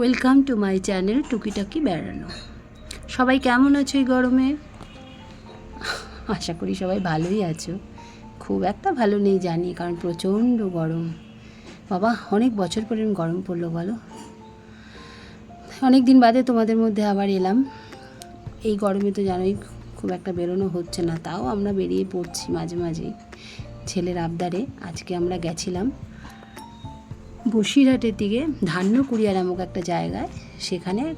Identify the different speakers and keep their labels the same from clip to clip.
Speaker 1: Welcome to my channel টুকিটাকি বেড়ানো সবাই কেমন আছো এই গরমে? আশা করি সবাই ভালোই আছো। খুব একটা ভালো নেই জানি, কারণ প্রচণ্ড গরম। বাবা, অনেক বছর পরে গরম পড়ল, বলো। অনেক দিন বাদে তোমাদের মধ্যে আবার এলাম। এই গরমে তো জানোই খুব একটা বেরোনো হচ্ছে না, তাও আমরা বেরিয়ে পড়ছি মাঝে মাঝেই ছেলের আবদারে। আজকে আমরা গেছিলাম বসিরহাটের দিকে ধান্যকুড়িয়া নামক একটা জায়গায়, সেখানে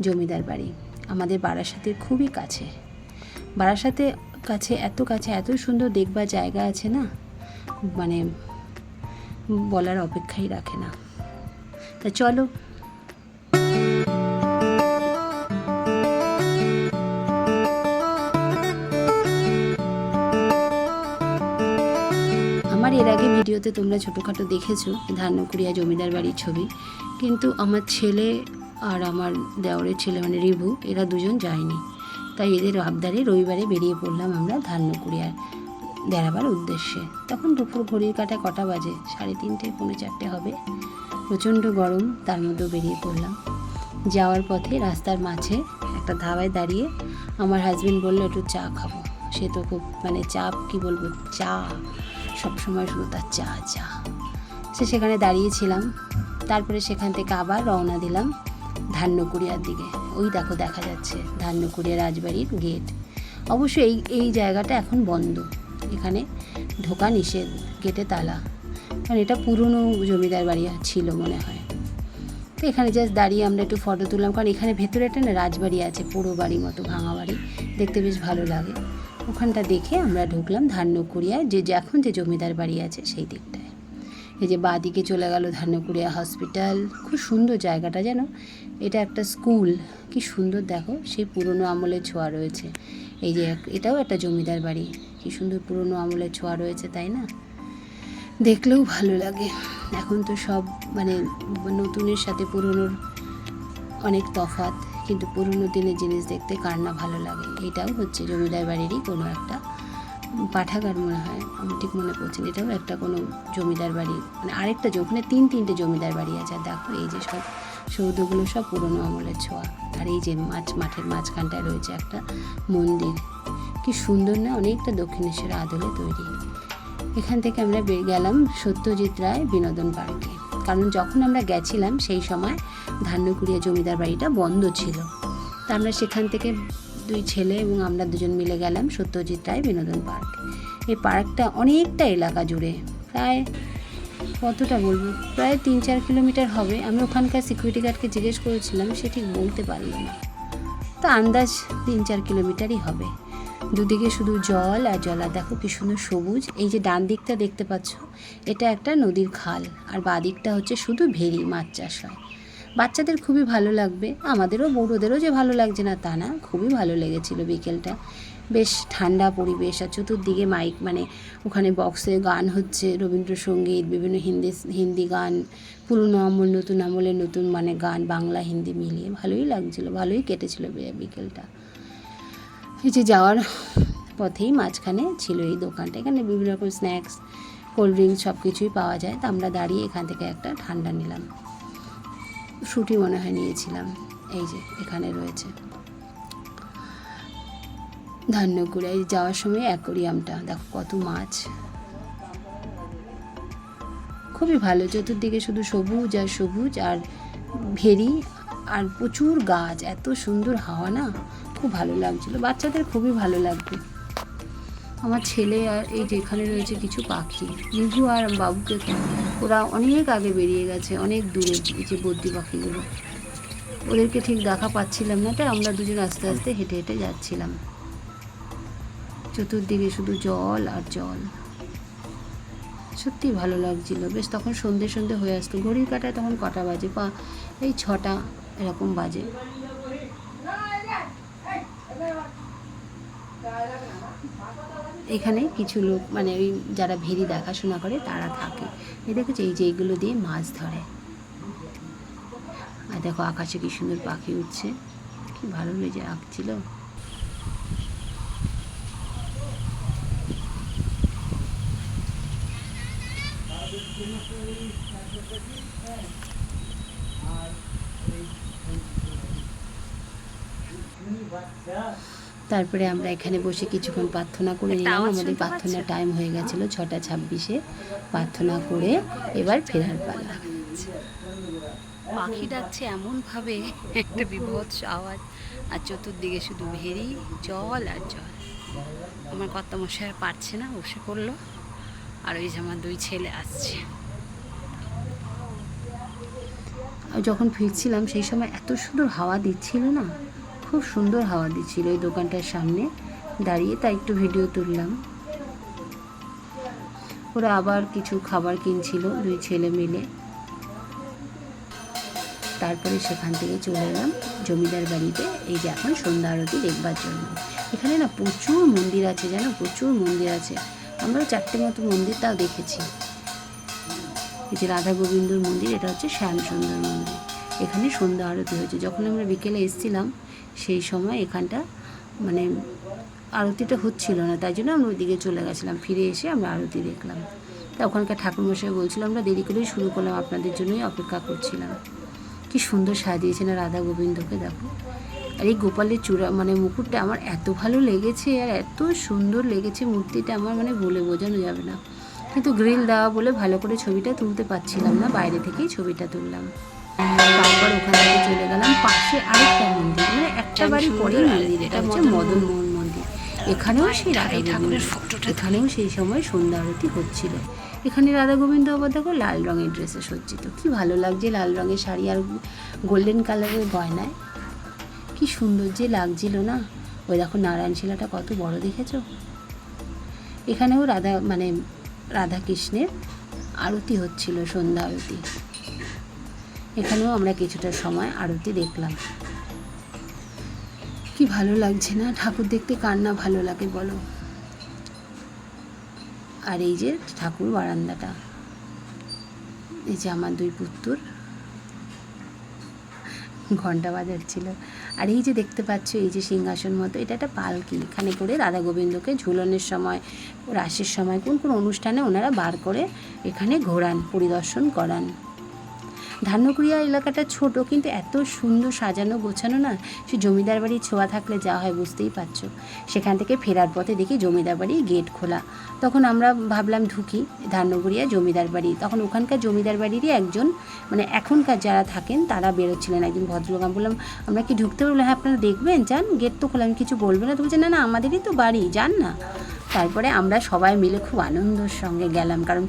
Speaker 1: জমিদার বাড়ি। আমাদের বারাসাতের খুবই কাছে। বারাসাতে কাছে, এত কাছে, এত সুন্দর দেখবার জায়গা আছে না? মানে বলার অপেক্ষাই রাখে না। তা চলো আমার এর আগে ভিডিওতে তোমরা ছোটোখাটো দেখেছ ধান্যকুড়িয়া জমিদার বাড়ির ছবি। কিন্তু আমার ছেলে আর আমার দেওরের ছেলে মানে রিভু এরা দুজন যায়নি। তাই এদের আবদারে রবিবারে বেরিয়ে পড়লাম আমরা ধান্যকুড়িয়ার বেড়াবার উদ্দেশ্যে। তখন দুপুর ঘড়ির কাটায় কটা বাজে? সাড়ে তিনটে, পৌনে চারটে হবে। প্রচণ্ড গরম, তার মধ্যেও বেরিয়ে পড়লাম। যাওয়ার পথে রাস্তার মাঝে একটা ধাবায় দাঁড়িয়ে আমার হাজবেন্ড বলল, একটু চা খাব। সে তো খুব মানে চাপ কি বলব, চা সবসময় শুধু তার চা চা। সে সেখানে দাঁড়িয়েছিলাম তারপরে সেখান থেকে আবার রওনা দিলাম ধান্যকুড়িয়ার দিকে। ওই দেখো, দেখা যাচ্ছে ধান্যকুড়িয়া রাজবাড়ির গেট। অবশ্য এই এই জায়গাটা এখন বন্ধ। এখানে ঢোকা নিষেধ, গেটে তালা। কারণ এটা পুরনো জমিদার বাড়ি ছিল মনে হয়। তো এখানে জাস্ট দাঁড়িয়ে আমরা একটু ফটো তুললাম। কারণ এখানে ভেতরে একটা না রাজবাড়ি আছে পুরো বাড়ি মতো, ভাঙা বাড়ি। দেখতে বেশ ভালো লাগে। ওখানটা দেখে আমরা ঢুকলাম ধান্যকুড়িয়ায় যে এখন যে জমিদার বাড়ি আছে সেই দিকটায়। এই যে বাঁ দিকে চলে গেল ধান্যকুড়িয়া হসপিটাল, খুব সুন্দর জায়গাটা যেন এটা একটা স্কুল, কি সুন্দর দেখো, সেই পুরনো আমলের ছোঁয়া রয়েছে। এই যে এটাও একটা জমিদার বাড়ি, কি সুন্দর পুরনো আমলের ছোঁয়া রয়েছে, তাই না? দেখলেও ভালো লাগে। এখন তো সব মানে নতুনের সাথে পুরনোর অনেক তফাৎ। কিন্তু পুরনো দিনের জিনিস দেখতে কার না ভালো লাগে? এটাও হচ্ছে জমিদার বাড়িরই কোনো একটা পাঠাগার মনে হয়। আমি ঠিক মনে না, এটাও একটা কোনো জমিদার বাড়ি। মানে আরেকটা ওখানে তিন তিনটে জমিদার বাড়ি আছে। আর দেখো এই যে সব সৌধগুলো সব পুরনো আমলের ছোঁয়া। আর এই যে মাছ মাঠের মাঝখানটায় রয়েছে একটা মন্দির। কি সুন্দর না অনেকটা দক্ষিণেশ্বর আদলে তৈরি। এখান থেকে আমরা গেলাম সত্যজিৎ রায় বিনোদন পার্কে। কারণ যখন আমরা গেছিলাম, সেই সময় ধান্যকুড়িয়া জমিদার বাড়িটা বন্ধ ছিল। তা আমরা সেখান থেকে দুই ছেলে এবং আমরা দুজন মিলে গেলাম সত্যজিৎ রায় বিনোদন পার্ক। এই পার্কটা অনেকটা এলাকা জুড়ে। প্রায় কতটা বলব? প্রায় তিন চার কিলোমিটার হবে। আমি ওখানকার সিকিউরিটি গার্ডকে জিজ্ঞেস করেছিলাম, সে ঠিক বলতে পারল না। তো আন্দাজ তিন চার কিলোমিটারই হবে। দুদিকে শুধু জল আর জল, আর দেখো কি সুন্দর সবুজ। এই যে ডান দিকটা দেখতে পাচ্ছ, এটা একটা নদীর খাল, আর বাঁ দিকটা হচ্ছে শুধু ভেরি মাছ চাষ হয়। বাচ্চাদের খুবই ভালো লাগবে, আমাদেরও বড়োদেরও যে ভালো লাগছে না তা না, খুবই ভালো লেগেছিল বিকেলটা। বেশ ঠান্ডা পরিবেশ, আর চতুর্দিকে মাইক মানে ওখানে বক্সে গান হচ্ছে, রবীন্দ্রসঙ্গীত, বিভিন্ন হিন্দি হিন্দি গান, পুরনো আমল, নতুন আমলের নতুন মানে গান, বাংলা, হিন্দি মিলিয়ে। ভালোই লাগছিল, ভালোই কেটেছিল বিকেলটা। যে যাওয়ার পথেই মাঝখানে ছিল এই দোকানটা। এখানে বিভিন্ন রকম স্ন্যাক্স কোল্ড ড্রিঙ্কস সব কিছুই পাওয়া যায়। তা আমরা দাঁড়িয়ে এখান থেকে একটা ঠান্ডা নিলাম। ফ্রুটি মনে হয় নিয়েছিলাম। এই যে, এখানে রয়েছে। ধান্যকুড়া এই যাওয়ার সময় অ্যাকোরিয়ামটা। দেখো কত মাছ। খুবই ভালো। চতুর্দিকে শুধু সবুজ আর সবুজ আর ভেরি আর প্রচুর গাছ। এত সুন্দর হাওয়া না? খুব ভালো লাগছিল। বাচ্চাদের খুবই ভালো লাগবে। আমার ছেলে আর এই যেখানে রয়েছে কিছু পাখি রিভু আর বাবুকে ওরা অনেক আগে বেরিয়ে গেছে, অনেক দূরে এই যে বদ্যি পাখিগুলো। ওদেরকে ঠিক দেখা পাচ্ছিলাম না, তাই আমরা দুজন আস্তে আস্তে হেঁটে হেঁটে যাচ্ছিলাম। চতুর্দিকে শুধু জল আর জল। সত্যি ভালো লাগছিল। বেশ তখন সন্ধে সন্ধে হয়ে আসতো। ঘড়ির কাটায় তখন কটা বাজে? বা এই ছটা এরকম বাজে। এখানে কিছু লোক মানে ওই যারা ভেরি দেখাশোনা করে, তারা থাকে। এই দেখেছ, এই যে এইগুলো দিয়ে মাছ ধরে। আর দেখো, আকাশে কি সুন্দর পাখি উঠছে। কি ভালো লেগে আঁকছিল তারপরে আমরা এখানে বসে কিছুক্ষণ প্রার্থনা করে নিলাম। আমাদের প্রার্থনার টাইম হয়ে গেছিল ছটা ছাব্বিশে। প্রার্থনা করে এবার ফেরার পালা। পাখি ডাকছে এমনভাবে একটা বিভৎস আওয়াজ। আর চতুর্দিকে শুধু ভেরি জল আর জল। আমার কর্তা মশাই আর পারছে না বসে পড়ল। আর ওই যে আমার দুই ছেলে আসছে। যখন ফিরছিলাম সেই সময় এত সুন্দর হাওয়া দিচ্ছিল না? খুব সুন্দর হাওয়া দিচ্ছিল এই দোকানটার সামনে। দাঁড়িয়ে তাই একটু ভিডিও তুললাম। ওরা আবার কিছু খাবার কিনছিল দুই ছেলে মিলে। তারপরে সেখান থেকে চলে এলাম জমিদার বাড়িতে। এই যে এখন সন্ধ্যা আরতি দেখবার জন্য। এখানে না প্রচুর মন্দির আছে, জানো? প্রচুর মন্দির আছে। আমরা চারটে মতো মন্দির তাও দেখেছি। এই যে রাধা গোবিন্দর মন্দির, এটা হচ্ছে শ্যামসুন্দর মন্দির। এখানে সন্ধ্যা আরতি হয়েছে। যখন আমরা বিকেলে এসেছিলাম সেই সময় এখানটা মানে আরতিটা হচ্ছিল না, তাই জন্য আমরা ওইদিকে চলে গেছিলাম। ফিরে এসে আমরা আরতি দেখলাম। তা ওখানকার ঠাকুরমশাই বলছিল, আমরা দেরি করেই শুরু করলাম, আপনাদের জন্যই অপেক্ষা করছিলাম। কি সুন্দর সাজিয়েছে না রাধা গোবিন্দকে, দেখো। আর এই গোপালের চূড়া মানে মুকুটটা আমার এত ভালো লেগেছে, আর এত সুন্দর লেগেছে মূর্তিটা আমার মানে বলে বোঝানো যাবে না। কিন্তু গ্রিল দেওয়া বলে ভালো করে ছবিটা তুলতে পারছিলাম না, বাইরে থেকেই ছবিটা তুললাম। তারপর ওখান থেকে চলে গেলাম। পাশে আরেকটা মন্দির মানে একটা বাড়ি পরেই মন্দির এটা হচ্ছে মদন মোহন মন্দির। এখানেও সেই রাধা ঠাকুরের ফটোটা এখানেও সেই সময় সন্ধ্যা আরতি হচ্ছিল। এখানে রাধা গোবিন্দ আবার দেখো লাল রঙের ড্রেসে সজ্জিত। কি ভালো লাগছে লাল রঙের শাড়ি আর গোল্ডেন কালারের গয়নায়। কি সুন্দর যে লাগছিল না। ওই দেখো নারায়ণ শিলাটা কত বড় দেখেছ? এখানেও রাধা মানে রাধা কৃষ্ণের আরতি হচ্ছিল সন্ধ্যা আরতি। এখানেও আমরা কিছুটা সময় আরতি দেখলাম। কি ভালো লাগছে না? ঠাকুর দেখতে কার না ভালো লাগে বলো? আর এই যে ঠাকুর বারান্দাটা। এই যে আমার দুই পুত্তর। ঘণ্টা বাজাচ্ছিল। আর এই যে দেখতে পাচ্ছ, এই যে সিংহাসন মতো, এটা একটা পালকি। এখানে করে রাধা গোবিন্দকে ঝুলনের সময়, রাসের সময় কোন কোন অনুষ্ঠানে ওনারা বার করে এখানে ঘোরান, পরিদর্শন করান। ধান্যকুড়িয়া এলাকাটা ছোট, কিন্তু এত সুন্দর সাজানো গোছানো না, সে জমিদার বাড়ির ছোঁয়া থাকলে যা হয় বুঝতেই পারছ। সেখান থেকে ফেরার পথে দেখি জমিদার বাড়ির গেট খোলা। তখন আমরা ভাবলাম ঢুকি ধান্যকুড়িয়া জমিদার বাড়ি। তখন ওখানকার জমিদার বাড়িরই একজন মানে এখনকার যারা থাকেন তারা বেরোচ্ছিলেন একজন ভদ্রলোক। আমি বললাম, আমরা কি ঢুকতে পারব হ্যাঁ আপনারা দেখবেন, যান, গেট তো খোলা, আমি কিছু বলব না। তো বলছে, না না, আমাদেরই তো বাড়ি, যান না। তারপরে আমরা সবাই মিলে খুব আনন্দর সঙ্গে গেলাম। কারণ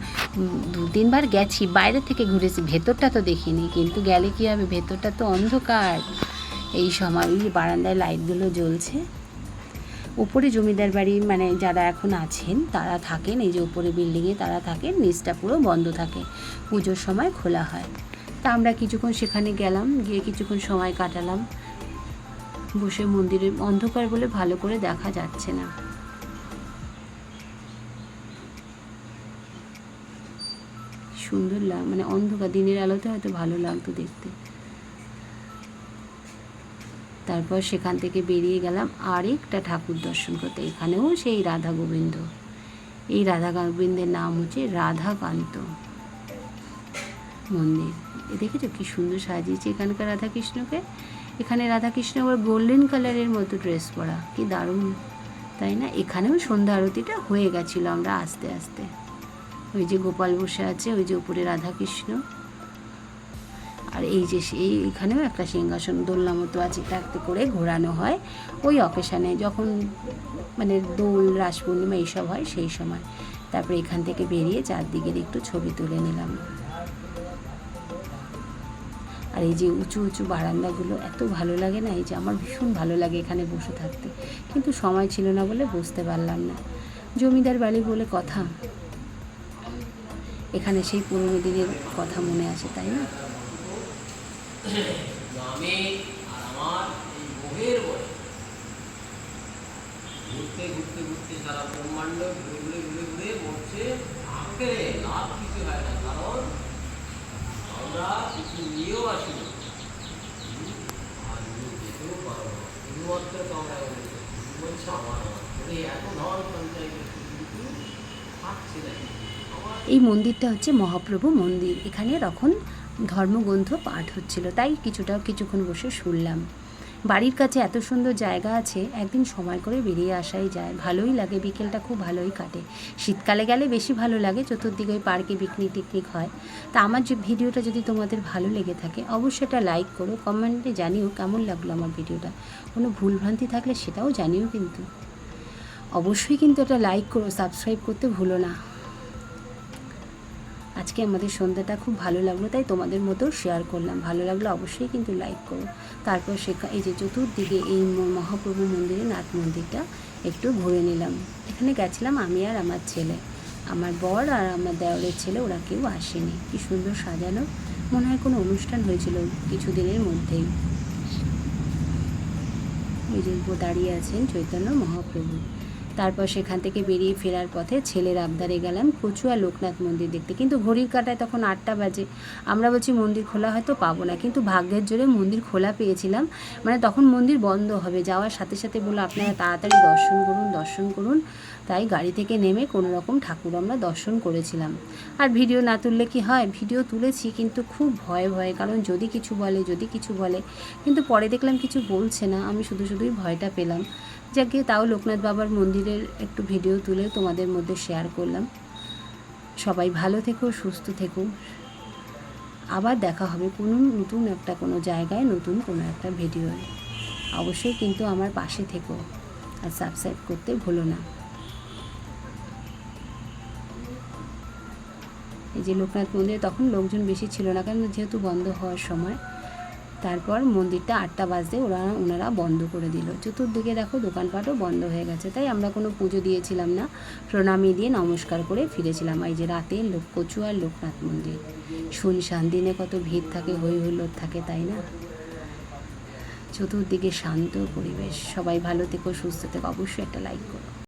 Speaker 1: দু তিনবার গেছি, বাইরে থেকে ঘুরেছি, ভেতরটা তো দেখিনি। কিন্তু গেলে কী হবে? ভেতরটা তো অন্ধকার। এই সময় বারান্দায় লাইটগুলো জ্বলছে। উপরে জমিদার বাড়ি মানে যারা এখন আছেন, তারা থাকেন। এই যে উপরে বিল্ডিংয়ে তারা থাকেন, নিচটা পুরো বন্ধ থাকে। পুজোর সময় খোলা হয়। তা আমরা কিছুক্ষণ সেখানে গেলাম, গিয়ে কিছুক্ষণ সময় কাটালাম। বসে মন্দিরে অন্ধকার বলে ভালো করে দেখা যাচ্ছে না। সুন্দর লাগ মানে অন্ধকার, দিনের আলোতে হয়তো ভালো লাগতো দেখতে। তারপর সেখান থেকে বেরিয়ে গেলাম আরেকটা ঠাকুর দর্শন করতে, এখানেও সেই রাধা গোবিন্দ। এই রাধা গোবিন্দের নাম হচ্ছে রাধাকান্ত মন্দির। এ দেখেছ কি সুন্দর সাজিয়েছে এখানকার রাধাকৃষ্ণকে? এখানে রাধাকৃষ্ণ আবার গোল্ডেন কালারের মতো ড্রেস পরা, কি দারুণ। তাই না? এখানেও সন্ধ্যা আরতিটা হয়ে গেছিল আমরা আস্তে আস্তে। ওই যে গোপাল বসে আছে, ওই যে উপরে রাধাকৃষ্ণ। আর এই যে এই এখানেও একটা সিংহাসন, দোলনা মতো আছে থাকতে করে ঘোরানো হয়। ওই অকেশানে যখন মানে দোল, রাস পূর্ণিমা এইসব হয়, সেই সময়। তারপরে এখান থেকে বেরিয়ে চারদিকের একটু ছবি তুলে নিলাম। আর এই যে উঁচু উঁচু বারান্দাগুলো, এত ভালো লাগে না? এই যে আমার ভীষণ ভালো লাগে এখানে বসে থাকতে। কিন্তু সময় ছিল না বলে বুঝতে পারলাম না। জমিদার বাড়ি বলে কথা। এখানে সেই পুরনো দিনের কথা মনে আছে, তাই না?
Speaker 2: ঘুরতে ঘুরতে ঘুরতে সারা ব্রহ্মাণ্ড ঘুরে ঘুরে ঘুরে ঘুরে মরছে আখেরে লাভ কিছু হয় না, কারণ আমরা কিছু নিয়েও আসি আর যেতেও পারব না। শুধুমাত্র বলছে আমার আমার এত ধন সঞ্চয় করছি কিন্তু থাকছে না
Speaker 1: এই মন্দিরটা হচ্ছে মহাপ্রভু মন্দির। এখানে তখন ধর্মগ্রন্থ পাঠ হচ্ছিল, তাই কিছুটা কিছুক্ষণ বসে শুনলাম। বাড়ির কাছে এত সুন্দর জায়গা আছে, একদিন সময় করে বেরিয়ে আসাই যায়। ভালোই লাগে, বিকেলটা খুব ভালোই কাটে। শীতকালে গেলে বেশি ভালো লাগে, চতুর্দিকে পার্কে পিকনিক টিকনিক হয়। তা আমার যে ভিডিওটা যদি তোমাদের ভালো লেগে থাকে, অবশ্যই এটা লাইক করো কমেন্টে জানিও কেমন লাগল আমার ভিডিওটা। কোনো ভুলভ্রান্তি থাকলে সেটাও জানিও কিন্তু। অবশ্যই কিন্তু এটা লাইক করো সাবস্ক্রাইব করতে ভুলো না। আজকে আমাদের সন্ধ্যাটা খুব ভালো লাগল, তাই তোমাদের মতো শেয়ার করলাম। ভালো লাগল অবশ্যই কিন্তু লাইক করো। তারপর সেখা এই যে চতুর্দিকে এই মহাপ্রভু মন্দিরে নাথ মন্দিরটা একটু ঘুরে নিলাম। এখানে গেছিলাম আমি আর আমার ছেলে। আমার বর আর আমার দেওরের ছেলে, ওরা কেউ আসেনি। কি সুন্দর সাজানো। মনে হয় কোনো অনুষ্ঠান হয়েছিল কিছুদিনের মধ্যেই। ওই যে দাঁড়িয়ে আছেন চৈতন্য মহাপ্রভু। তারপর সেখান থেকে বেরিয়ে ফেরার পথে ছেলের আবদারে গেলাম কচুয়া লোকনাথ মন্দির দেখতে। কিন্তু ঘড়ির কাটায় তখন আটটা বাজে। আমরা বলছি, মন্দির খোলা হয়তো পাবো না। কিন্তু ভাগ্যের জোরে মন্দির খোলা পেয়েছিলাম। মানে তখন মন্দির বন্ধ হবে। যাওয়ার সাথে সাথে বলল, আপনারা তাড়াতাড়ি দর্শন করুন দর্শন করুন। তাই গাড়ি থেকে নেমে কোনো রকম ঠাকুর আমরা দর্শন করেছিলাম। আর ভিডিও না তুললে কি হয়? ভিডিও তুলেছি কিন্তু খুব ভয়ে ভয়ে, কারণ যদি কিছু বলে, যদি কিছু বলে। কিন্তু পরে দেখলাম কিছু বলছে না। আমি শুধু শুধুই ভয়টা পেলাম। যাকে তাও লোকনাথ বাবার মন্দিরের একটু ভিডিও তুলে তোমাদের মধ্যে শেয়ার করলাম। সবাই ভালো থেকো, সুস্থ থেকো। আবার দেখা হবে কোনো নতুন একটা কোনো জায়গায়, নতুন কোনো একটা ভিডিও অবশ্যই কিন্তু আমার পাশে থেকো আর সাবস্ক্রাইব করতে ভুলো না। এই যে লোকনাথ মন্দিরে তখন লোকজন বেশি ছিল না, কারণ যেহেতু বন্ধ হওয়ার সময় তারপর মন্দিরটা আটটা বাজতে ওরা, ওনারা বন্ধ করে দিল। চতুর্দিকে দেখো দোকানপাটও বন্ধ হয়ে গেছে, তাই আমরা কোনো পুজো দিয়েছিলাম না। প্রণামী দিয়ে নমস্কার করে ফিরেছিলাম। এই যে রাতে লোক কচুয়ার লোকনাথ মন্দির। শুনশান দিনে কত ভিড় থাকে হই হুল্লোড় থাকে, তাই না? চতুর্দিকে শান্ত পরিবেশ। সবাই ভালো থেকো, সুস্থ থেকো। অবশ্যই একটা লাইক করো।